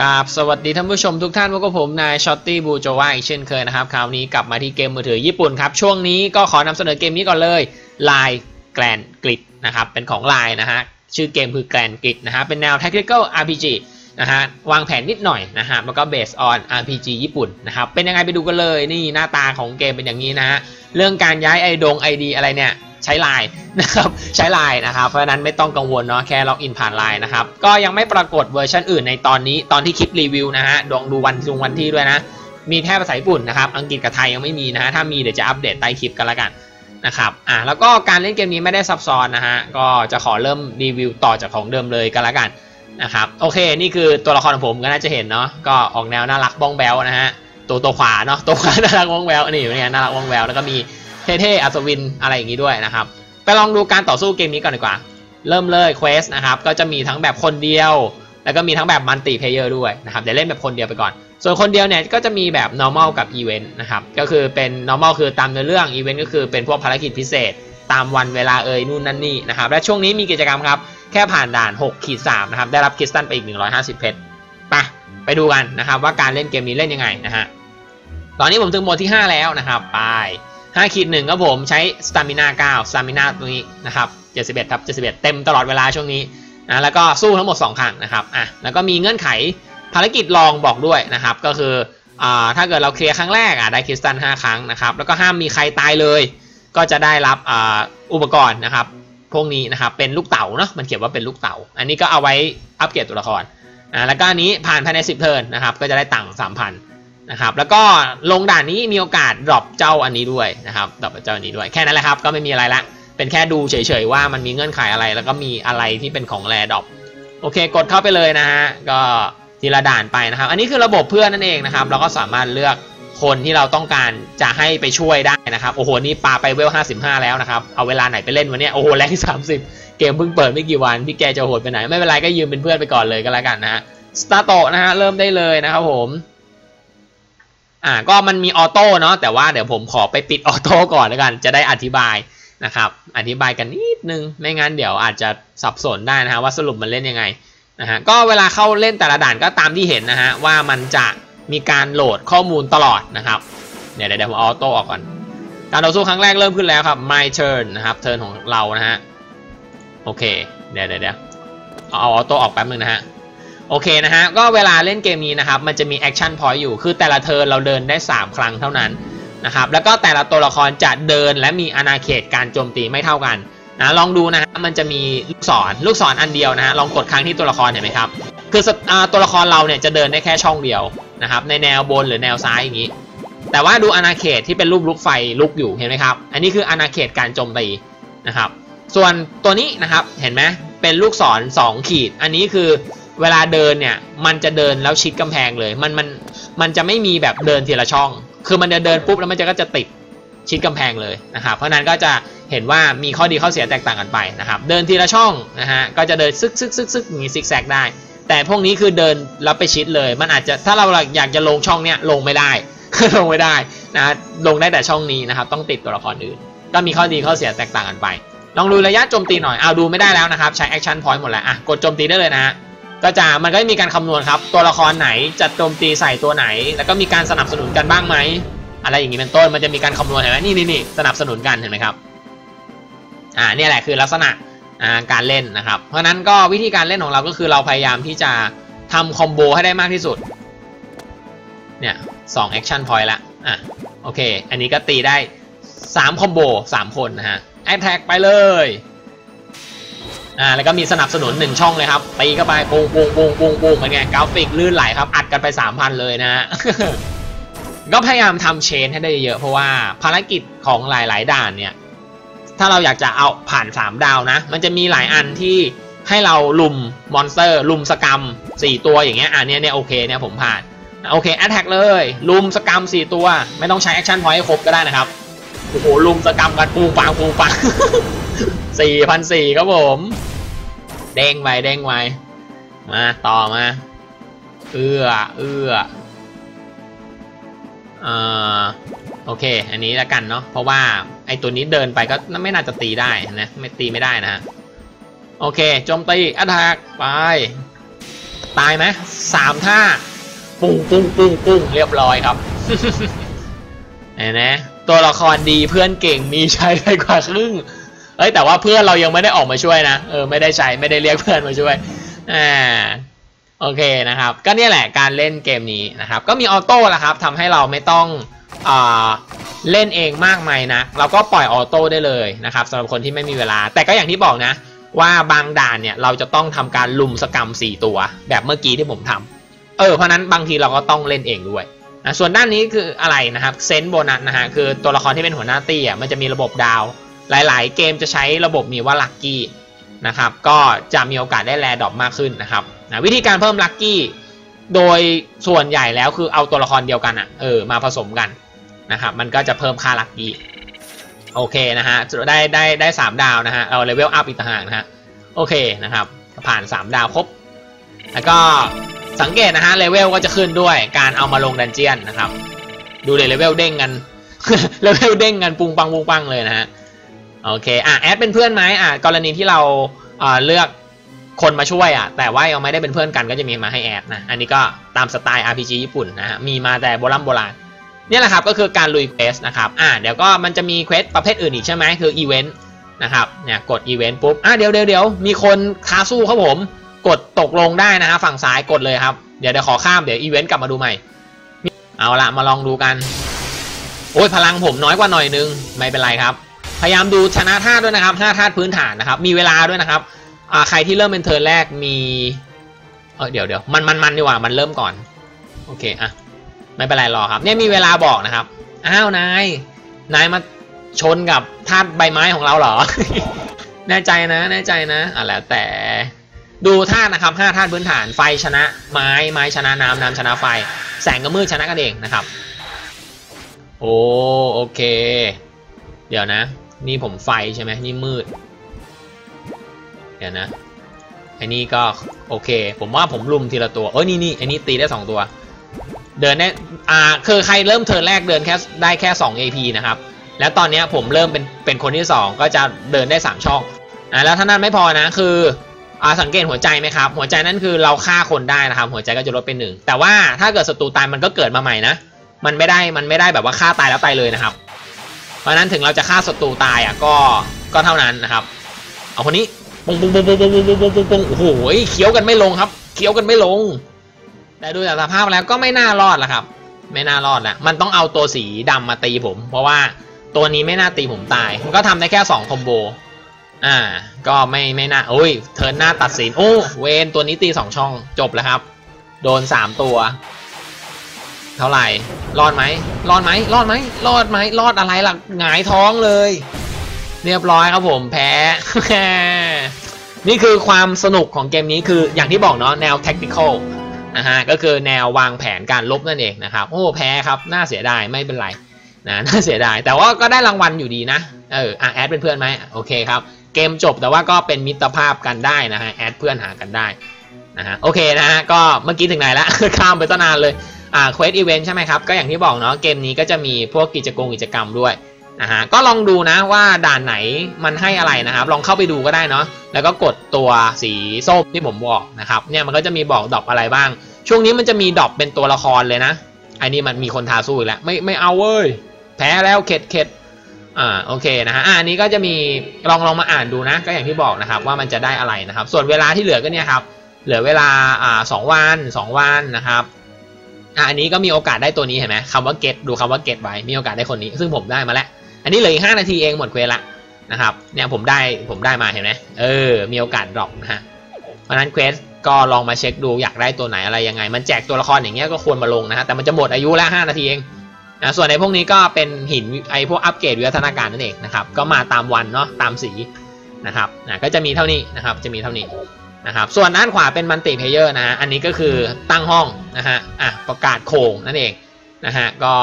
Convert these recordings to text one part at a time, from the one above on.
กับสวัสดีท่านผู้ชมทุกท่านพบกับผมนายช็อตตี้บูโจวาอีกเช่นเคยนะครับ คราวนี้กลับมาที่เกมมือถือญี่ปุ่นครับ ช่วงนี้ก็ขอนำเสนอเกมนี้ก่อนเลย Line Grand Grid นะครับ เป็นของ Line นะฮะ ชื่อเกมคือ Grand Grid นะฮะ เป็นแนว Tactical RPG นะฮะ วางแผนนิดหน่อยนะฮะ แล้วก็ based on RPG ญี่ปุ่นนะครับ เป็นยังไงไปดูกันเลย นี่หน้าตาของเกมเป็นอย่างนี้นะฮะ เรื่องการย้ายไอดงไอดีอะไรเนี่ย ใช้ไลน์นะครับใช้ไลน์นะครับ เพราะฉะนั้นไม่ต้องกังวลเนาะแค่ล็อกอินผ่านไลน์นะครับ ก็ยังไม่ปรากฏเวอร์ชันอื่นในตอนนี้ตอนที่คลิปรีวิวนะฮะดองดูวันลงวันที่ด้วยนะ มีแค่ภาษาญี่ปุ่นนะครับ อังกฤษกับไทยยังไม่มีนะฮะถ้ามีเดี๋ยวจะอัปเดตใต้คลิปกันละกันนะครับอ่าแล้วก็การเล่นเกมนี้ไม่ได้ซับซ้อนนะฮะก็จะขอเริ่มรีวิวต่อจากของเดิมเลยกันละกันนะครับโอเคนี่คือตัวละครของผมก็น่าจะเห็นเนาะก็ออกแนวน่ารักบ้องแบลนะฮะตัวตัวขวาเนาะตัวขวาน่ารักบ้องแบลนี่เนี่ยน่ารักบ้องแบลแล้วก็มี เท่ๆอัศวินอะไรอย่างงี้ด้วยนะครับ ไปลองดูการต่อสู้เกมนี้ก่อนดีกว่า เริ่มเลยเควสนะครับ ก็จะมีทั้งแบบคนเดียว แล้วก็มีทั้งแบบมัลติเพเยอร์ด้วยนะครับเดี๋ยวเล่นแบบคนเดียวไปก่อน ส่วนคนเดียวเนี่ยก็จะมีแบบ normal กับ event นะครับ ก็คือเป็น normal คือตามเนื้อเรื่อง event ก็คือเป็นพวกภารกิจพิเศษ ตามวันเวลาเอ่ยนู่นนั่นนี่นะครับ และช่วงนี้มีกิจกรรมครับ แค่ผ่านด่าน6ขีด3นะครับ ได้รับคริสตัลไปอีก 150 เพชรไปไปดูกันนะครับว่าการเล่นเกมนี้เล่นยังไงนะฮะตอนนี้ผมถึงโหมดที่ 5 แล้วนะครับ ไป 5ขีดหนึ่งครับผมใช้สตามินา9สตามินาตรงนี้นะครับ71ครับ71เต็มตลอดเวลาช่วงนี้นะแล้วก็สู้ทั้งหมด2ครั้งนะครับอะแล้วก็มีเงื่อนไขภารกิจลองบอกด้วยนะครับ ก็คืออ่าถ้าเกิดเราเคลียร์ครั้งแรกอะได้คริสตัล5ครั้งนะครับแล้วก็ห้ามมีใครตายเลย ก็จะได้รับอ่าอุปกรณ์นะครับพวกนี้นะครับเป็นลูกเต๋าเนาะมันเขียนว่าเป็นลูกเต๋าอันนี้ก็เอาไว้อัปเกรดตัวละครอ่าแล้วก็อันนี้ผ่านภายใน 10 เทิร์นนะครับก็จะได้ตังค์3,000นะครับแล้วก็ลงด่านนี้มีโอกาสดรอปเจ้าอันนี้ด้วยนะครับดรอปเจ้าอันนี้ด้วยแค่นั้นแหละครับก็ไม่มีอะไรละเป็นแค่ดูเฉยๆว่ามันมีเงื่อนไขอะไร แล้วก็มีอะไรที่เป็นของแรดรอปโอเคกดเข้าไปเลยนะฮะก็ทีละด่านไปนะครับ อันนี้คือระบบเพื่อนนั่นเองนะครับ เราก็สามารถเลือกคนที่เราต้องการจะให้ไปช่วยได้นะครับ โอ้โห นี่ปาไปเวล 55 แล้วนะครับ เอาเวลาไหนไปเล่นวันนี้โอ้โห แรง30 เกมเพิ่งเปิดไม่กี่วัน พี่แกจะโหดไปไหน ไม่เป็นไรก็ยืมเป็นเพื่อนไปก่อนเลยก็แล้วกันนะฮะ สตาร์โตนะฮะ เริ่มได้เลยนะครับผม อ่าก็มันมีออโต้เนาะแต่ว่าเดี๋ยวผมขอไปปิดออโต้ก่อนแล้วกัน จะได้อธิบายนะครับอธิบายกันนิดนึงไม่งั้นเดี๋ยวอาจจะสับสนได้นะฮะว่าสรุปมันเล่นยังไงนะฮะก็เวลาเข้าเล่นแต่ละด่านก็ตามที่เห็นนะฮะว่ามันจะมีการโหลดข้อมูลตลอดนะครับเดี๋ยวเดี๋ยวผมออโต้ออกก่อนการต่อสู้ครั้งแรกเริ่มขึ้นแล้วครับ my turn นะครับ turn ของเรานะฮะโอเคเดี๋ยวเดี๋ยวเดี๋ยวเอาออโต้ออกแป๊บนึงนะฮะ โอเคนะฮะ ก็เวลาเล่นเกมนี้นะครับ มันจะมีแอคชั่นพอยต์อยู่ คือแต่ละเทิร์นเราเดินได้ 3 ครั้งเท่านั้นนะครับ แล้วก็แต่ละตัวละครจะเดินและมีอาณาเขตการโจมตีไม่เท่ากันนะลองดูนะฮะ มันจะมีลูกศร ลูกศรอันเดียวนะฮะ ลองกดครั้งที่ตัวละครเห็นไหมครับ คือตัวละครเราเนี่ยจะเดินได้แค่ช่องเดียวนะครับ ในแนวบนหรือแนวซ้ายอย่างนี้ แต่ว่าดูอาณาเขตที่เป็นรูปลูกไฟลุกอยู่เห็นไหมครับ อันนี้คืออาณาเขตการโจมตีนะครับ ส่วนตัวนี้นะครับ เห็นไหมเป็นลูกศร2ขีด อันนี้คือ เวลาเดินเนี่ย มันจะเดินแล้วชิดกำแพงเลย มันมันมันจะไม่มีแบบเดินทีละช่อง คือมันจะเดินปุ๊บแล้วมันจะก็จะติดชิดกำแพงเลยนะครับ เพราะนั้นก็จะเห็นว่ามีข้อดีข้อเสียแตกต่างกันไปนะครับ เดินทีละช่องนะฮะ ก็จะเดินซึกซึกซึกซึกมีซิกแซกได้ แต่พวกนี้คือเดินแล้วไปชิดเลย มันอาจจะถ้าเราอยากจะลงช่องเนี้ยลงไม่ได้ ลงไม่ได้นะลงได้แต่ช่องนี้นะครับ ต้องติดตัวละครอื่น ก็มีข้อดีข้อเสียแตกต่างกันไป ลองดูระยะโจมตีหน่อย เอาดูไม่ได้แล้วนะครับ ใช้แอคชั่นพอยต์หมดแล้ว อะ กดโจมตีได้เลยนะฮะ ก็จะมันก็มีการคำนวณครับ ตัวละครไหนจะโจมตีใส่ตัวไหน แล้วก็มีการสนับสนุนกันบ้างไหมอะไรอย่างนี้เป็นต้นมันจะมีการคำนวณเห็นไหมนี่นี่นี่สนับสนุนกันเห็นไหมครับอ่าเนี่ยแหละคือลักษณะการเล่นนะครับ เพราะนั้นก็วิธีการเล่นของเราก็คือเราพยายามที่จะทำคอมโบให้ได้มากที่สุดเนี่ยสองแอคชั่นพอยต์ละอะโอเค อันนี้ก็ตีได้3คอมโบ3คนนะฮะแอตแทกไปเลย อ่าแล้วก็มีสนับสนุน1ช่องเลยครับตีเข้าไปปุ้งปุ้งปุ้งปุ้งปุ้งเป็นไงกราฟิกลื่นไหลครับอัดกันไป3,000เลยนะฮะก็พยายามทำเชนให้ได้เยอะเพราะว่าภารกิจของหลาย ๆ ด่านเนี่ยถ้าเราอยากจะเอาผ่าน 3 ดาวนะ มันจะมีหลายอันที่ให้เราลุมมอนสเตอร์ลุมสกรรม 4 ตัวอย่างเงี้ยอะเนี่ยเนี่ยโอเคเนี่ยผมผ่านโอเคแอตแทกเลยลุมสกรรม 4 ตัว ไม่ต้องใช้แอคชั่นพอยต์ให้ครบก็ได้นะครับโอ้โหลุมสกรรมกันปูปังปูปังสี่พันสี่ครับผม เด้งไปเด้งไปมาต่อมา เอื้อเอื้ออ่าโอเค อันนี้ละกันเนาะเพราะว่าไอตัวนี้เดินไปก็ไม่น่าจะตีได้นะไม่ตีไม่ได้นะฮะโอเคโจมตีอัตแทกไป ตายไหมสามท่าปุ้งปุ้งปุ้งปุ้งเรียบร้อยครับเห็นไหมตัวละครดีเพื่อนเก่งมีใช้ได้กว่าครึ่ง เอ้ยแต่ว่าเพื่อนเรายังไม่ได้ออกมาช่วยนะเออไม่ได้ใช้ไม่ได้เรียกเพื่อนมาช่วยอ่าโอเคนะครับก็เนี่ยแหละการเล่นเกมนี้นะครับก็มีออโต้ละครับทำให้เราไม่ต้องอ่าเล่นเองมากมายนะเราก็ปล่อยออโต้ได้เลยนะครับสำหรับคนที่ไม่มีเวลา แต่ก็อย่างที่บอกนะ ว่าบางด่านเนี่ยเราจะต้องทำการลุมสกรรม 4 ตัว แบบเมื่อกี้ที่ผมทำเออเพราะนั้นบางทีเราก็ต้องเล่นเองด้วยนะส่วนด้านนี้คืออะไรนะครับเซนต์โบนัสนะฮะคือตัวละครที่เป็นหัวหน้าตี้อะมันจะมีระบบดาว หลายๆ เกมจะใช้ระบบมีว่าลัคกี้นะครับก็จะมีโอกาสได้แลดอกมากขึ้นนะครับนะวิธีการเพิ่มลัคกี้โดยส่วนใหญ่แล้วคือเอาตัวละครเดียวกันอะเออมาผสมกันนะครับมันก็จะเพิ่มค่าลัคกี้โอเคนะฮะได้ได้ได้สามดาวนะฮะเราเลเวลอัพอีกต่างหากนะฮะโอเคนะครับผ่าน 3 ดาวครบ แล้วก็สังเกตนะฮะเลเวลก็จะขึ้นด้วยการเอามาลงดันเจียนนะครับ ดูเลยเลเวลเด้งกันเลเวลเด้งกันปุงปังปุงปังเลยนะฮะ โอเคอะแอดเป็นเพื่อนไหมอะกรณีที่เราเลือกคนมาช่วยอะแต่ว่ายังไม่ได้เป็นเพื่อนกันก็จะมีมาให้แอดนะอันนี้ก็ตามสไตล์ RPG ญี่ปุ่นนะฮะมีมาแต่โบราณโบราณเนี่ยแหละครับก็คือการลุยเควสนะครับอะเดี๋ยวก็มันจะมีเควสประเภทอื่นอีกใช่ไหมคืออีเวนต์นะครับเนี่ยกดอีเวนต์ปุ๊บอะเดี๋ยวเดี๋ยวเดี๋ยวมีคนท้าสู้ครับผม กดตกลงได้นะฮะฝั่งซ้ายกดเลยครับเดี๋ยวเดี๋ยวขอข้ามเดี๋ยวอีเวนต์กลับมาดูใหม่ เอาละมาลองดูกัน โอ้ยพลังผมน้อยกว่าหน่อยนึงไม่เป็นไรครับ พยายามดูชนะธาตุด้วยนะครับห้าธาตุพื้นฐานนะครับ มีเวลาด้วยนะครับใครที่เริ่มเป็นเทิร์นแรกมีเออเดี๋ยวเดี๋ยวมันมันมันดีกว่ามันเริ่มก่อน โอเคอะไม่เป็นไรรอครับ เนี่ยมีเวลาบอกนะครับอ้าวนายนายมาชนกับธาตุใบไม้ของเราเหรอ แน่ใจนะแน่ใจนะอะแล้วแต่ดูธาตุนะครับห้าธาตุพื้นฐานไฟชนะไม้ไม้ชนะน้ำน้ำชนะไฟ แสงกับมืดชนะกันเองนะครับ โอ้โอเค เดี๋ยวนะ นี่ผมไฟใช่ไหมนี่มืด เดี๋ยวนะไอ้นี่ก็โอเค ผมว่าผมลุมทีละตัว เอ้ยนี่นี่ไอ้นี่ตีได้สองตัว เดินได้อ่าคือใครเริ่มเทิร์นแรกเดินแค่ได้แค่ 2 AP นะครับ แล้วตอนนี้ผมเริ่มเป็นเป็นคนที่ 2 ก็จะเดินได้ 3 ช่องอ่าแล้วถ้านั้นไม่พอนะคืออ่าสังเกตหัวใจไหมครับ หัวใจนั่นคือเราฆ่าคนได้นะครับ หัวใจก็จะลดเป็นหนึ่งแต่ว่าถ้าเกิดศัตรูตายมันก็เกิดมาใหม่นะ มันไม่ได้มันไม่ได้แบบว่าฆ่าตายแล้วตายเลยนะครับ เพราะนั้นถึงเราจะฆ่าศัตรูตายอะก็ก็เท่านั้นนะครับ เอาคนนี้ปุ้งปุ้งปุ้งปุ้งปุ้งปุ้งปุ้งปุ้งปุ้งโอ้โหเคี้ยวกันไม่ลงครับเคี้ยวกันไม่ลง แต่ดูจากสภาพแล้วก็ไม่น่ารอดละครับ ไม่น่ารอดละมันต้องเอาตัวสีดำมาตีผม เพราะว่าตัวนี้ไม่น่าตีผมตาย มันก็ทำได้แค่2คอมโบอ่า ก็ไม่ไม่น่าโอ้ยเทิร์นหน้าตัดสินโอ้เวนตัวนี้ตีสองช่องจบแล้วครับ โดนสามตัว เท่าไหร่ รอดไหม รอดไหม รอดไหม รอดไหม รอดอะไรล่ะ หงายท้องเลย เรียบร้อยครับผม แพ้ นี่คือความสนุกของเกมนี้คืออย่างที่บอกเนาะแนว tactical นะฮะ ก็คือแนววางแผนการลบนั่นเองนะครับ โอ้ แพ้ครับ น่าเสียดาย ไม่เป็นไร นะ น่าเสียดาย แต่ว่าก็ได้รางวัลอยู่ดีนะ เออ อะ แอดเป็นเพื่อนไหม โอเคครับ เกมจบแต่ว่าก็เป็นมิตรภาพกันได้นะฮะ แอดเพื่อนหากันได้ นะฮะ โอเคนะฮะ ก็เมื่อกี้ถึงไหนละ ข้ามไปตั้งนานเลย อ่าเควสอีเวนต์ใช่ไหมครับ ก็อย่างที่บอกเนาะเกมนี้ก็จะมีพวกกิจกรรมกิจกรรมด้วยนะฮะก็ลองดูนะว่าด่านไหนมันให้อะไรนะครับ ลองเข้าไปดูก็ได้เนาะแล้วก็กดตัวสีส้มที่ผมบอกนะครับเนี่ยมันก็จะมีบอกดรอปอะไรบ้าง ช่วงนี้มันจะมีดรอปเป็นตัวละครเลยนะไอ้นี่มันมีคนทาสู้อีกแล้วไม่ไม่เอาเว้ยแพ้แล้วเข็ดเข็ดอ่าโอเคนะฮะอ่าอันนี้ก็จะมีลองลองมาอ่านดูนะ ก็อย่างที่บอกนะครับว่ามันจะได้อะไรนะครับ ส่วนเวลาที่เหลือก็เนี่ยครับเหลือเวลาอ่าสองวันสองวันนะครับ อ่าอันนี้ก็มีโอกาสได้ตัวนี้เห็นไหมคำว่า get ดูคำว่า get ไว้มีโอกาสได้คนนี้ ซึ่งผมได้มาแล้ว อันนี้เหลืออีกห้านาทีเองหมดเควสละนะครับ เนี่ยผมได้ผมได้มาเห็นไหมเออ มีโอกาสดรอปนะฮะเพราะนั้นเควสก็ลองมาเช็คดูอยากได้ตัวไหนอะไรยังไง มันแจกตัวละครอย่างเงี้ยก็ควรมาลงนะฮะแต่มันจะหมดอายุแล้ว5นาทีเองนะส่วนในพวกนี้ก็เป็นหินไอพวกอัปเกรดวิวัฒนาการนั่นเองนะครับ ก็มาตามวันเนาะตามสีนะครับนะก็จะมีเท่านี้นะครับ จะมีเท่านี้ นะครับส่วนด้านขวาเป็นมัลติเพเยอร์นะฮะอันนี้ก็คือตั้งห้องนะฮะอะประกาศโคงนั่นเองนะฮะก็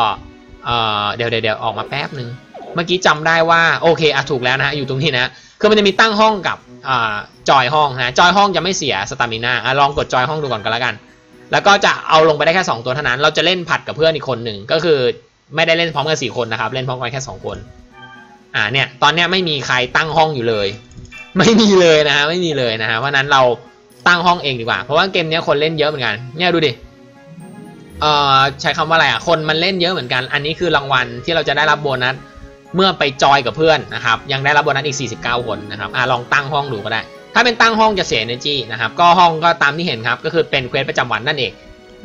เอ่อเดี๋ยวเดี๋ยวออกมาแป๊บนึง เมื่อกี้จำได้ว่าโอเคอะถูกแล้วนะฮะอยู่ตรงนี้นะคือมันจะมีตั้งห้องกับอ่าจอยห้องนะจอยห้องจะไม่เสียสตามิน่าอะลองกดจอยห้องดูก่อนก็แล้วกัน แล้วก็จะเอาลงไปได้แค่ 2 ตัวเท่านั้น เราจะเล่นผัดกับเพื่อนอีกคนหนึ่งก็คือไม่ได้เล่นพร้อมกันสี่คนนะครับเล่นพร้อมกันแค่ 2 คนอ่าเนี่ยตอนเนี้ยไม่มีใครตั้งห้องอยู่เลย ไม่มีเลยนะฮะไม่มีเลยนะฮะเพราะนั้นเราตั้งห้องเองดีกว่า เพราะว่าเกมนี้คนเล่นเยอะเหมือนกัน เนี่ยดูดิเอ่อใช้คำว่าอะไรอะคนมันเล่นเยอะเหมือนกัน อันนี้คือรางวัลที่เราจะได้รับโบนัสเมื่อไปจอยกับเพื่อนนะครับยังได้รับโบนัสอีก 49 คนนะครับอะลองตั้งห้องดูก็ได้ ถ้าเป็นตั้งห้องจะเสีย energy นะครับก็ห้องก็ตามที่เห็นครับก็คือเป็นเควสประจำวันนั่นเอง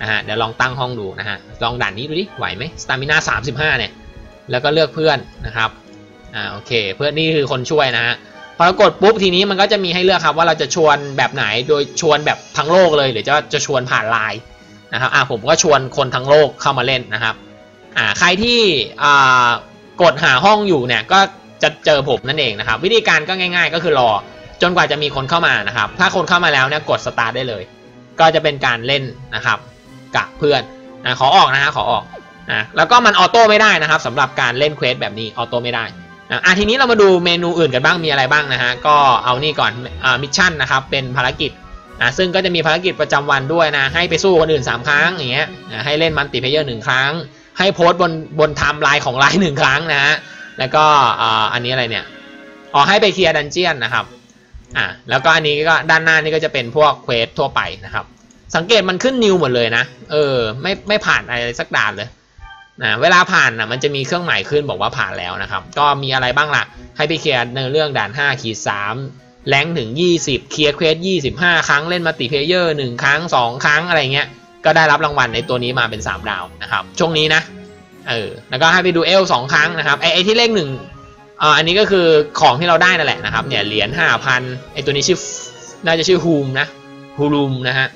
นะฮะเดี๋ยวลองตั้งห้องดูนะฮะลองด่านนี้ดูดิไหวไหมสตามิน่า35เนี่ยแล้วก็เลือกเพื่อนนะครับอ่าโอเค เพื่อนนี่คือคนช่วยนะฮะ พอเรากดปุ๊บทีนี้มันก็จะมีให้เลือกครับว่าเราจะชวนแบบไหนโดยชวนแบบทั้งโลกเลย หรือจะจะชวนผ่านไลน์นะครับอ่าผมก็ชวนคนทั้งโลกเข้ามาเล่นนะครับอ่าใครที่อ่ากดหาห้องอยู่เนี่ยก็จะเจอผมนั่นเองนะครับ วิธีการก็ง่าย ๆ ก็คือรอจนกว่าจะมีคนเข้ามานะครับ ถ้าคนเข้ามาแล้วเนี่ยกดสตาร์ทได้เลย ก็จะเป็นการเล่นนะครับกับเพื่อนนะขอออกนะฮะขอออกนะแล้วก็มันออโต้ไม่ได้นะครับสำหรับการเล่นเควสแบบนี้ออโต้ไม่ได้ อะทีนี้เรามาดูเมนูอื่นกันบ้างมีอะไรบ้างนะฮะก็เอานี่ก่อนอ่ามิชชั่นนะครับเป็นภารกิจนะซึ่งก็จะมีภารกิจประจำวันด้วยนะให้ไปสู้คนอื่น 3 ครั้งอย่างเงี้ยให้เล่นมันติเพเยอร์หนึ่งครั้ง ให้โพสต์บนบนไทม์ไลน์ของไลน์หนึ่งครั้งนะฮะแล้วก็อ่าอันนี้อะไรเนี่ยอ๋อให้ไปเคลียร์ดันเจียนนะครับอ่าแล้วก็อันนี้ก็ด้านหน้านี่ก็จะเป็นพวกเควสทั่วไปนะครับสังเกตมันขึ้นนิวหมดเลยนะเออไม่ไม่ผ่านอะไรสักด่านเลย นะเวลาผ่านนะมันจะมีเครื่องหมายขึ้นบอกว่าผ่านแล้วนะครับ ก็มีอะไรบ้างล่ะ ให้ไปเคลียร์ในเรื่องด่าน5ขีด3แรงถึง 20 เคลียร์เควส25 ครั้งเล่นมัลติเพเยอร์1ครั้ง 2 ครั้งอะไรเงี้ย ก็ได้รับรางวัลในตัวนี้มาเป็น 3 ดาวนะครับ ช่วงนี้นะ เออ แล้วก็ให้ไปดูเอล2ครั้งนะครับ ไอไอที่เลขหนึ่งอ่าอันนี้ก็คือของที่เราได้นั่นแหละนะครับ เนี่ยเหรียญ5,000ไอตัวนี้ชื่อ น่าจะชื่อฮูมนะฮูรูมนะฮะ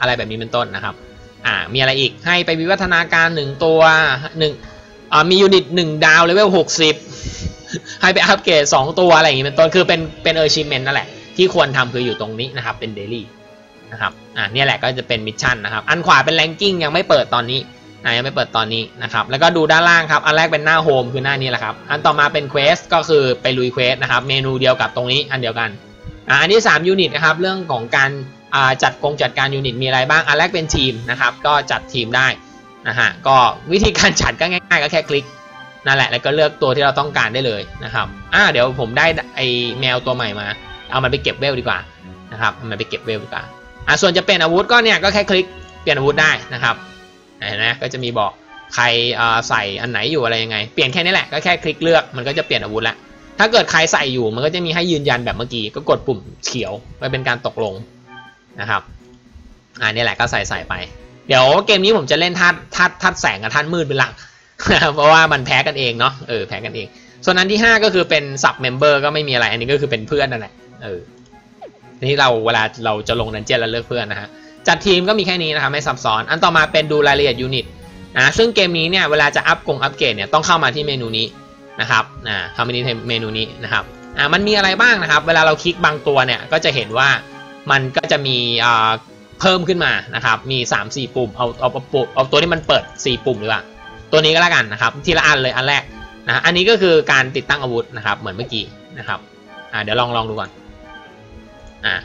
อะไรแบบนี้เป็นต้นนะครับ อ่ามีอะไรอีกให้ไปวิวัฒนาการ1ตัว1อ่ามียูนิต1ดาวเลเวล60ให้ไปอัปเกรด2ตัวอะไรอย่างนี้เป็นต้นคือเป็นเป็นเออร์ชิเมนนั่นแหละ ที่ควรทำคืออยู่ตรงนี้นะครับ เป็นเดลี่นะครับอ่าเนี่ยแหละก็จะเป็นมิชชั่นนะครับ อันขวาเป็นแรงกิ้งยังไม่เปิดตอนนี้นะยังไม่เปิดตอนนี้นะครับ แล้วก็ดูด้านล่างครับ อันแรกเป็นหน้าโฮมคือหน้านี้แหละครับ อันต่อมาเป็นเควสก็คือไปลุยเควสนะครับ เมนูเดียวกับตรงนี้อันเดียวกันอ่าอันที่3ยูนิตนะครับ เรื่องของการ จัดกงจัดการยูนิตมีอะไรบ้างอันแรกเป็นทีมนะครับก็จัดทีมได้นะฮะก็วิธีการจัดก็ง่าย ๆ ก็แค่คลิกนั่นแหละแล้วก็เลือกตัวที่เราต้องการได้เลยนะครับอ่าเดี๋ยวผมได้ไอแมวตัวใหม่มา เอามันไปเก็บเวลดีกว่านะครับเอามันไปเก็บเวลดีกว่าอ่าส่วนจะเปลี่ยนอาวุธก็เนี่ยก็แค่คลิกเปลี่ยนอาวุธได้นะครับเห็นไหมก็จะมีบอกใครใส่อันไหนอยู่อะไรยังไง เปลี่ยนแค่นี้แหละก็แค่คลิกเลือกมันก็จะเปลี่ยนอาวุธล้วถ้าเกิดใครใส่อยู่มันก็จะมีให้ยืนยันแบบเมื่อกี้ก็กดปุ่มเขียวไปเป็นการตกลง นะครับอ่านี่แหละก็ใส่ใส่ไป เดี๋ยวเกมนี้ผมจะเล่นทัดทัดทัดแสงกับทัดมืดเป็นหลักเพราะว่ามันแพ้กันเองเนาะเออแพ้กันเอง ส่วนอันที่ 5 ก็คือเป็นสับเมมเบอร์ก็ไม่มีอะไร อันนี้ก็คือเป็นเพื่อนนั่นแหละเออนี่เราเวลาเราจะลงดันเจียนเราเลือกเพื่อนนะฮะจัดทีมก็มีแค่นี้นะครับไม่ซับซ้อน อันต่อมาเป็นดูรายละเอียดยูนิตนะซึ่งเกมนี้เนี่ยเวลาจะอัพกงอัพเกรดเนี่ยต้องเข้ามาที่เมนูนี้นะครับอ่าเข้ามาที่เมนูนี้นะครับอ่ามันมีอะไรบ้างนะครับ เวลาเราคลิกบางตัวเนี่ยก็จะเห็นว่า มันก็จะมีเพิ่มขึ้นมานะครับ มี 3 4 ปุ่ม เอาเอาเอาเอาตัวที่มันเปิด 4 ปุ่มดีกว่า ตัวนี้ก็แล้วกันนะครับ ทีละอันเลยอันแรกนะอันนี้ก็คือการติดตั้งอาวุธนะครับ เหมือนเมื่อกี้นะครับอ่าเดี๋ยวลองลองดูก่อนอ่า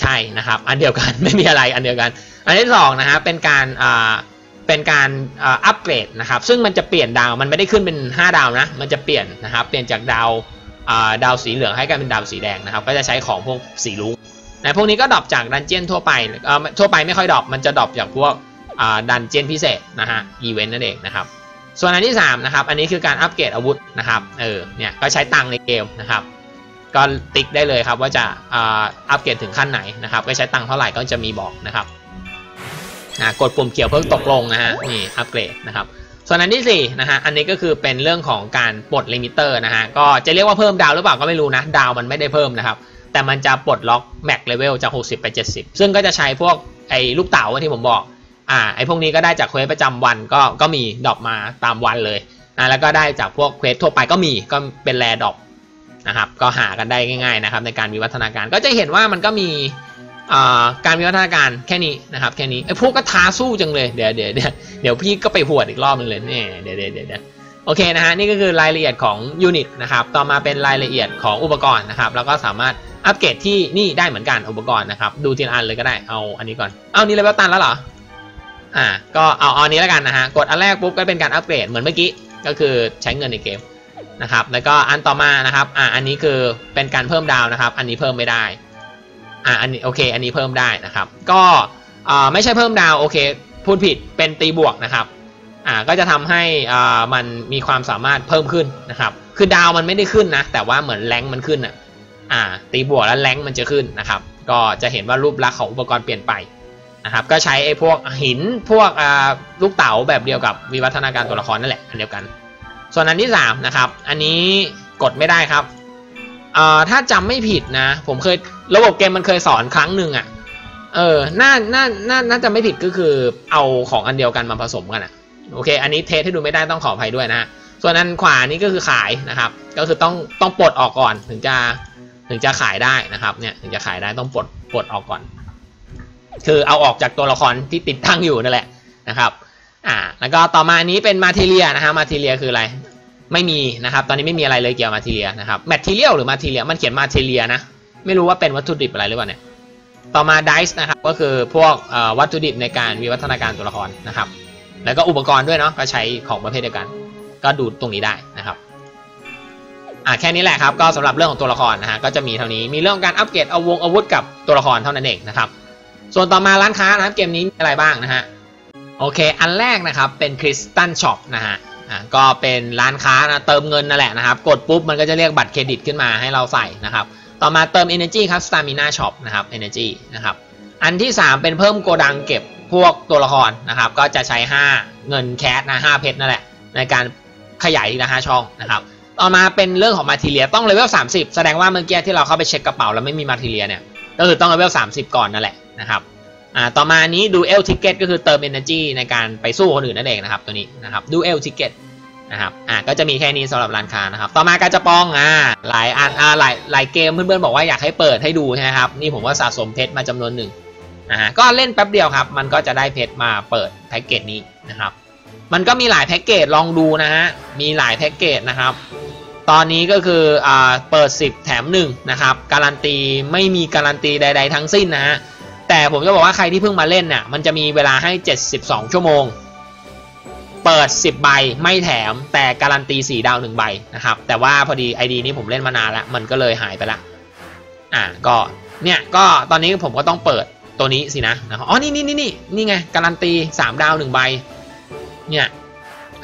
ใช่นะครับ อันเดียวกันไม่มีอะไรอันเดียวกัน อันที่สองนะฮะเป็นการอ่าเป็นการอัปเกรดนะครับ ซึ่งมันจะเปลี่ยนดาว มันไม่ได้ขึ้นเป็น 5 ดาวนะ มันจะเปลี่ยนนะครับ เปลี่ยนจากดาว ดาวสีเหลืองให้กลายเป็นดาวสีแดงนะครับ ก็จะใช้ของพวกสีลุ้งนะพวกนี้ก็ดรอปจากดันเจียนทั่วไปทั่วไปไม่ค่อยดรอปมันจะดรอปจากพวกดันเจียนพิเศษนะฮะอีเวนต์นั่นเองนะครับ ส่วนอันที่3นะครับอันนี้คือการอัปเกรดอาวุธนะครับเออเนี่ยก็ใช้ตังในเกมนะครับก็ติ๊กได้เลยครับว่าจะอัปเกรดถึงขั้นไหนนะครับก็ใช้ตังเท่าไหร่ก็จะมีบอกนะครับกดปุ่มเขียวเพื่อตกลงนะฮะนี่อัปเกรดนะครับ ส่วนอันที่ 4 นะฮะ อันนี้ก็คือเป็นเรื่องของการปลดลิมิเตอร์นะฮะ ก็จะเรียกว่าเพิ่มดาวหรือเปล่าก็ไม่รู้นะ ดาวมันไม่ได้เพิ่มนะครับ แต่มันจะปลดล็อกแม็กเลเวลจาก 60 ไป 70 ซึ่งก็จะใช้พวกไอ้ลูกเต๋าที่ผมบอก อ่า ไอ้พวกนี้ก็ได้จากเควสประจำวันก็ ก็มีดรอปมาตามวันเลยอ่าแล้วก็ได้จากพวกเควสทั่วไปก็มี ก็เป็นแรดรอปนะครับ ก็หากันได้ง่าย ๆนะครับ ในการวิวัฒนาการ ก็จะเห็นว่ามันก็มี การวิวัฒนาการแค่นี้นะครับแค่นี้ไอ้พวกก็ท้าสู้จังเลยเดี๋ยวเดี๋ยวเดี๋ยวเดี๋ยวพี่ก็ไปหวดอีกรอบนึงเลยเนี่ยเดี๋ยวเดี๋ยวเดี๋ยวโอเคนะฮะนี่ก็คือรายละเอียดของยูนิตนะครับต่อมาเป็นรายละเอียดของอุปกรณ์นะครับแล้วก็สามารถอัปเกรดที่นี่ได้เหมือนกันอุปกรณ์นะครับดูทีละอันเลยก็ได้เอาอันนี้ก่อนเอานี่เลเวตันแล้วเหรออ่าก็เอาอันนี้แล้วกันนะฮะกดอันแรกปุ๊บก็เป็นการอัปเกรดเหมือนเมื่อกี้ก็คือใช้เงินในเกมนะครับแล้วก็อันต่อมานะครับอ่าอันนี้คือเป็นการเพิ่มดาวนะครับ อันนี้เพิ่มไม่ได้ อ่าอันนี้โอเค อันนี้เพิ่มได้นะครับ ก็อ่าไม่ใช่เพิ่มดาวโอเคพูดผิดเป็นตีบวกนะครับอ่าก็จะทำให้อ่ามันมีความสามารถเพิ่มขึ้นนะครับ คือดาวมันไม่ได้ขึ้นนะ แต่ว่าเหมือนแรงมันขึ้นอะอ่า ตีบวกแล้วแรงมันจะขึ้นนะครับ ก็จะเห็นว่ารูปลักษณ์ของอุปกรณ์เปลี่ยนไปนะครับ ก็ใช้ไอ้พวกหินพวกอ่าลูกเต๋าแบบเดียวกับวิวัฒนาการตัวละครนั่นแหละอันเดียวกัน ส่วนอันที่3นะครับ อันนี้กดไม่ได้ครับเอ่อถ้าจำไม่ผิดนะ ผมเคย ระบบเกมมันเคยสอนครั้งหนึ่งอะ่ะ เออน่าน่าน่าน่าจะไม่ผิดก็คือเอาของอันเดียวกันมาผสมกันอะ่ะ โอเค อันนี้เทสให้ดูไม่ได้ต้องขออภัยด้วยนะส่วนอันขวานี้ก็คือขายนะครับ ก็คือต้องต้องปลดออกก่อนถึงจะถึงจะขายได้นะครับ เนี่ยถึงจะขายได้ต้องปลดปลดออกก่อน คือเอาออกจากตัวละครที่ติดตั้งอยู่นั่นแหละนะครับ อ่า แล้วก็ต่อมาอันนี้เป็นมาทีเรียนะฮะมาทีเรียคืออะไรไม่มีนะครับ ตอนนี้ไม่มีอะไรเลยเกี่ยวกับมาทีเรียนะครับแมททีเรียลหรือมาทีเรียมันเขียนมาทีเรียนะ ไม่รู้ว่าเป็นวัตถุดิบอะไรหรือเปล่าเนี่ยต่อมาดิสนะครับก็คือพวกวัตถุดิบในการวิวัฒนาการตัวละครนะครับ แล้วก็อุปกรณ์ด้วยเนาะก็ใช้ของประเภทเดียวกัน ก็ดูตรงนี้ได้นะครับอ่าแค่นี้แหละครับก็สำหรับเรื่องของตัวละครนะฮะก็จะมีเท่านี้มีเรื่องการอัปเกรดเอาวงอาวุธกับตัวละครเท่านั้นเองนะครับ ส่วนต่อมาร้านค้านะครับเกมนี้มีอะไรบ้างนะฮะโอเค อันแรกนะครับเป็นคริสตัลช็อปนะฮะอ่าก็เป็นร้านค้านะเติมเงินนั่นแหละนะครับ กดปุ๊บมันก็จะเรียกบัตรเครดิตขึ้นมาให้เราใส่นะครับ ต่อมาเติม Energy ครับ Stamina Shop นะครับ Energy นะครับ อันที่ 3 เป็นเพิ่มโกดังเก็บพวกตัวละครนะครับ ก็จะใช้ 5 เงินแคสนะ5เพชรนั่นแหละ ในการขยายทีละ5ช่องนะครับ ต่อมาเป็นเรื่องของมาทีเรียต้องเลเวล30 แสดงว่าเมื่อกี้ที่เราเข้าไปเช็คกระเป๋าแล้วไม่มีมาทีเรียเนี่ย ก็คือต้องเลเวล30 ก่อนนั่นแหละนะครับอ่าต่อมานี้ดูเอลทิเกตก็คือเติม Energy ในการไปสู้คนอื่นนั่นเองนะครับตัวนี้นะครับดูเอลทิเกต นะครับอ่าก็จะมีแค่นี้สำหรับร้านค้านะครับ ต่อมากาจะปองอ่าหลายอันอ่าหลายหลายเกมเพื่อนๆบอกว่าอยากให้เปิดให้ดูใช่ไหมครับนี่ผมว่าสะสมเพชรมาจำนวนหนึ่งนะฮะก็เล่นแป๊บเดียวครับ มันก็จะได้เพชรมาเปิดแพ็กเกจนี้นะครับ มันก็มีหลายแพ็กเกจลองดูนะฮะมีหลายแพ็กเกจนะครับ ตอนนี้ก็คืออ่าเปิด 10 แถม1นะครับการันตีไม่มีการันตีใด ๆ ทั้งสิ้นนะฮะแต่ผมจะบอกว่าใครที่เพิ่งมาเล่นเนี่ยมันจะมีเวลาให้ 72 ชั่วโมง เปิด 10 ใบไม่แถมแต่การันตี 4 ดาว 1 ใบนะครับ แต่ว่าพอดี ID นี้ผมเล่นมานานแล้ว มันก็เลยหายไปละอ่าก็เนี่ยก็ตอนนี้ผมก็ต้องเปิดตัวนี้สินะนะครับอ๋อนี่นี่นี่นี่นี่ไงการันตี 3 ดาว 1 ใบเนี่ย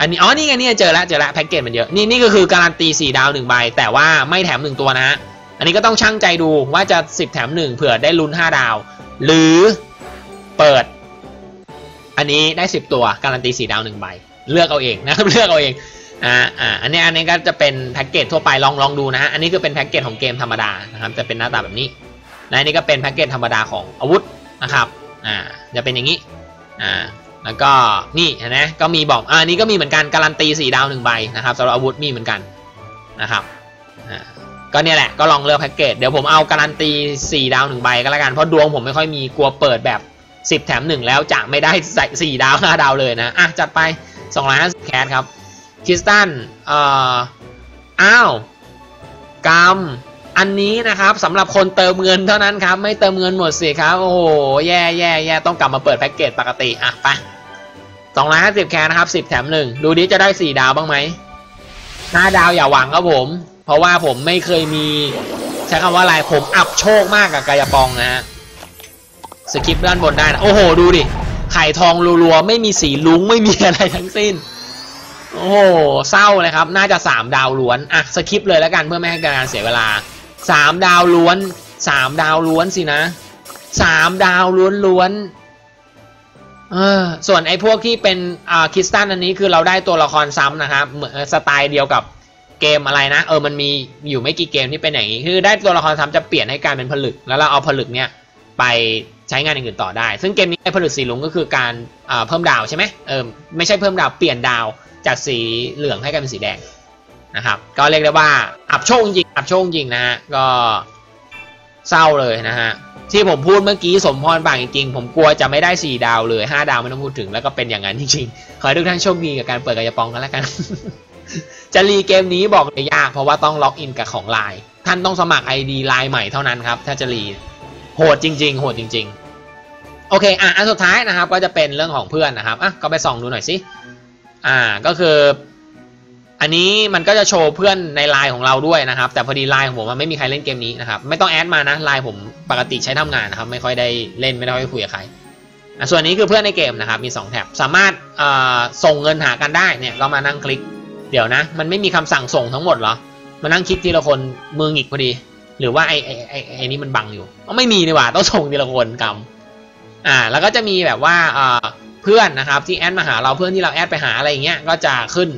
อันนี้อ๋อนี่ไงเนี่ยเจอแล้วเจอแล้วแพ็กเกจมันเยอะนี่นี่ก็คือการันตี 4 ดาว 1 ใบ แต่ว่าไม่แถม 1 ตัวนะฮะอันนี้ก็ต้องช่างใจดูว่าจะ 10 แถม 1 เผื่อได้ลุ้น 5 ดาว หรือเปิดอันนี้ได้ 10 ตัว การันตี 4 ดาว 1 ใบ เลือกเอาเองนะครับเลือกเอาเองอ่าอ่าอันนี้อันนี้ก็จะเป็นแพ็กเกจทั่วไปลองลองดูนะฮะอันนี้คือเป็นแพ็กเกจของเกมธรรมดานะครับจะเป็นหน้าตาแบบนี้และอันนี้ก็เป็นแพ็กเกจธรรมดาของอาวุธนะครับอ่าจะเป็นอย่างนี้อ่าแล้วก็นี่เห็นไหมก็มีบอกอ่านี้ก็มีเหมือนกันการันตี4ดาว1ใบนะครับสำหรับอาวุธมีเหมือนกันนะครับอ่าก็เนี่ยแหละก็ลองเลือกแพ็กเกจเดี๋ยวผมเอาการันตี4ดาว1ใบก็แล้วกันเพราะดวงผมไม่ค่อยมีกลัวเปิดแบบ 10 แถม 1 แล้วจะไม่ได้ใส่4ดาว5ดาวเลยนะอะจัดไป 250 แคสครับคริสตันเอ่ออ้าวกรรมอันนี้นะครับสำหรับคนเติมเงินเท่านั้นครับ ไม่เติมเงินหมดสิครับ โอ้โห แย่แย่แย่ต้องกลับมาเปิดแพ็กเกจปกติ อะไป250 แคสนะครับ 10 แถม 1 ดูดิจะได้ 4 ดาวบ้างไหม5ดาวอย่าหวังครับผม เพราะว่าผมไม่เคยมี ใช้คำว่าอะไรผมอับโชคมากกับกายปองนะฮะสกิปด้านบนได้นะโอ้โห ดูดิ ไข่ทองรัวๆ ไม่มีสีลุ้งไม่มีอะไรทั้งสิ้น โอ้โหเศร้าเลยครับ น่าจะ3ดาวล้วน อะสกิปเลยแล้วกันเพื่อไม่ให้การเสียเวลา3ดาวล้วน3ดาวล้วนสินะ3ดาวล้วนๆเออส่วนไอ้พวกที่เป็นอ่าคริสตันอันนี้คือเราได้ตัวละครซ้ำนะครับเหมือนสไตล์เดียวกับเกมอะไรนะ เออมันมีอยู่ไม่กี่เกมที่เป็นอย่างนี้คือได้ตัวละครซ้ำจะเปลี่ยนให้กลายเป็นผลึก แล้วเราเอาผลึกเนี้ยไป ใช้งานอย่างอื่นต่อได้ ซึ่งเกมนี้ไอ้ผลึกสีลุงก็คือการเพิ่มดาวใช่ไหมเออไม่ใช่เพิ่มดาวเปลี่ยนดาวจากสีเหลืองให้กลายเป็นสีแดงนะครับ ก็เรียกได้ว่าอับโชคจริงอับโชคจริงนะฮะก็เศร้าเลยนะฮะที่ผมพูดเมื่อกี้สมพรบางจริงๆ ผมกลัวจะไม่ได้ 4 ดาวเลย 5 ดาวไม่ต้องพูดถึงแล้วก็เป็นอย่างนั้นจริงๆ ขอให้ทุกท่านโชคดีกับการเปิดกระยาปองกันแล้วกัน จะรีเกมนี้บอกเลยยากเพราะว่าต้องล็อกอินกับของไลน์ท่านต้องสมัคร ID ไลน์ใหม่เท่านั้นครับ ถ้าจะรี โหดจริง ๆ โหดจริง ๆ โอเคอะอันสุดท้ายนะครับก็จะเป็นเรื่องของเพื่อนนะครับอะก็ไปส่องดูหน่อยสิอ่าก็คืออันนี้มันก็จะโชว์เพื่อนในไลน์ของเราด้วยนะครับ แต่พอดีไลน์ของผมมันไม่มีใครเล่นเกมนี้นะครับไม่ต้องแอดมานะไลน์ผมปกติใช้ทำงานนะครับไม่ค่อยได้เล่นไม่ค่อยคุยกับใครอะส่วนนี้คือเพื่อนในเกมนะครับมี 2 แท็บสามารถส่งเงินหากันได้เนี่ยก็มานั่งคลิก เดี๋ยวนะ มันไม่มีคำสั่งส่งทั้งหมดเหรอมานั่งคลิกทีละคนมือหงิกพอดี หรือว่าไอ้ไอ้ไอ้ไอ้นี้มันบังอยู่ไม่มีนี่หว่าต้องส่งทีละคนกำอ่า แล้วก็จะมีแบบว่าเพื่อนนะครับ ที่แอดมาหาเราเพื่อนที่เราแอดไปหาอะไรอย่างเงี้ยก็จะขึ้น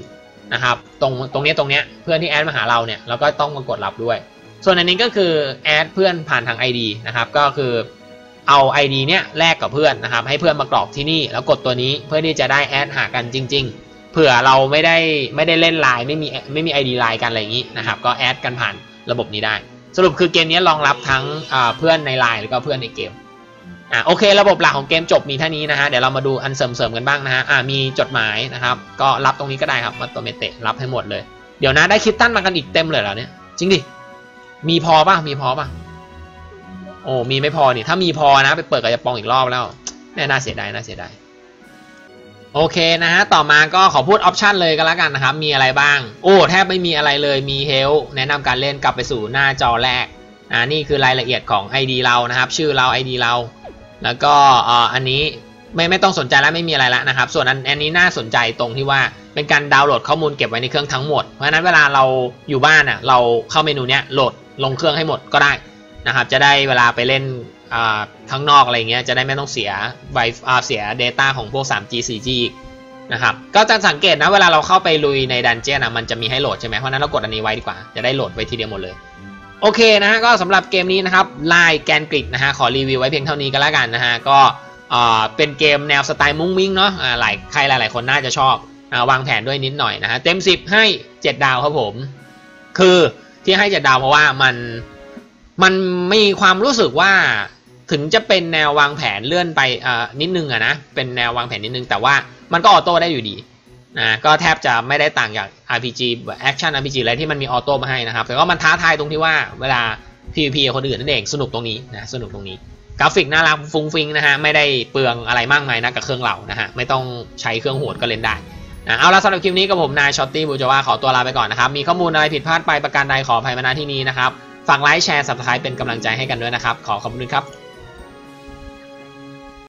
นะครับ ตรงตรงนี้ตรงเนี้ยเพื่อนที่แอดมาหาเราเนี่ยเราก็ต้องมากดรับด้วย ส่วนอันนี้ก็คือแอดเพื่อนผ่านทาง ID นะครับ ก็คือเอา ID เนี้ยแลกกับเพื่อนนะครับ ให้เพื่อนมากรอกที่นี่แล้วกดตัวนี้เพื่อที่จะได้แอดหากันจริง ๆ เผื่อเราไม่ได้ไม่ได้เล่นไลน์ไม่มีไม่มี ID ไลน์กันอะไรอย่างนี้นะครับ ก็แอดกันผ่านระบบนี้ได้ สรุปคือเกมนี้รองรับทั้งเพื่อนในไลน์แล้วก็เพื่อนในเกมอ่าโอเค ระบบหลักของเกมจบมีเท่านี้นะฮะเดี๋ยวเรามาดูอันเสริมๆกันบ้างนะฮะอ่ามีจดหมายนะครับ ก็รับตรงนี้ก็ได้ครับมาตัวเมเตะรับให้หมดเลย เดี๋ยวนะได้คิดตั้นมากันอีกเต็มเลยเหรอเนี่ยจริงดิมีพอป่ะมีพอป่ะโอ้มีไม่พอนี่ถ้ามีพอนะ ไปเปิดกับจะปองอีกรอบแล้วแน่น่าเสียดายน่าเสียดาย โอเคนะฮะ ต่อมาก็ขอพูดออปชันเลยก็แล้วกันนะครับ มีอะไรบ้าง โอ้ แทบไม่มีอะไรเลย มีเฮลแนะนำการเล่นกลับไปสู่หน้าจอแรกนะนี่คือรายละเอียดของ ID เรานะครับ ชื่อเรา ID เรา แล้วก็อันนี้ไม่ไม่ต้องสนใจแล้วไม่มีอะไรแล้วนะครับ ส่วนอันอันนี้น่าสนใจตรงที่ว่าเป็นการดาวน์โหลดข้อมูลเก็บไว้ในเครื่องทั้งหมด เพราะฉะนั้นเวลาเราอยู่บ้านอะเราเข้าเมนูเนี้ยโหลดลงเครื่องให้หมดก็ได้นะครับ จะได้เวลาไปเล่น ข้างนอกอะไรเงี้ยจะได้ไม่ต้องเสียไวเสีย Data ของพวก 3G 4G อีกนะครับก็จะสังเกตนะเวลาเราเข้าไปลุยในดันเจี้ยนนะมันจะมีให้โหลดใช่ไหมเพราะนั้นเรากดอันนี้ไว้ดีกว่า จะได้โหลดไว้ทีเดียวหมดเลย โอเคนะฮะก็สำหรับเกมนี้นะครับลายแกนกริดนะฮะขอรีวิวไว้เพียงเท่านี้ก็แล้วกันนะฮะก็เป็นเกมแนวสไตล์มุ้งมิ้งเนาะหลายใครหลาย ๆ คนน่าจะชอบวางแผนด้วยนิดหน่อยนะฮะเต็ม 10 ให้ 7 ดาวครับผม คือที่ให้ 7 ดาวเพราะว่ามันมันมีความรู้สึกว่า ถึงจะเป็นแนววางแผนเลื่อนไปนิดนึงอะนะเป็นแนววางแผนนิดนึง แต่ว่ามันก็ออโต้ได้อยู่ดีนะก็แทบจะไม่ได้ต่างจาก RPG แอคชั่น RPG อะไรที่มันมีออโต้มาให้นะครับ แต่ก็มันท้าทายตรงที่ว่าเวลา PVP กับคนอื่นนั่นเองสนุกตรงนี้นะสนุกตรงนี้ กราฟิกน่ารักฟุ้งฟิงนะฮะไม่ได้เปลืองอะไรมากมายนะกับเครื่องเรานะฮะไม่ต้องใช้เครื่องโหดก็เล่นได้นะเอาละสำหรับคลิปนี้กับผมนายช็อตตี้บูจวาขอตัวลาไปก่อนนะครับ มีข้อมูลอะไรผิดพลาดไปประการใดขออภัยมาณที่นี้นะครับฝากไลค์แชร์สับสไครป์เป็นกำลังใจให้กันด้วยนะครับ ขอขอบคุณครับ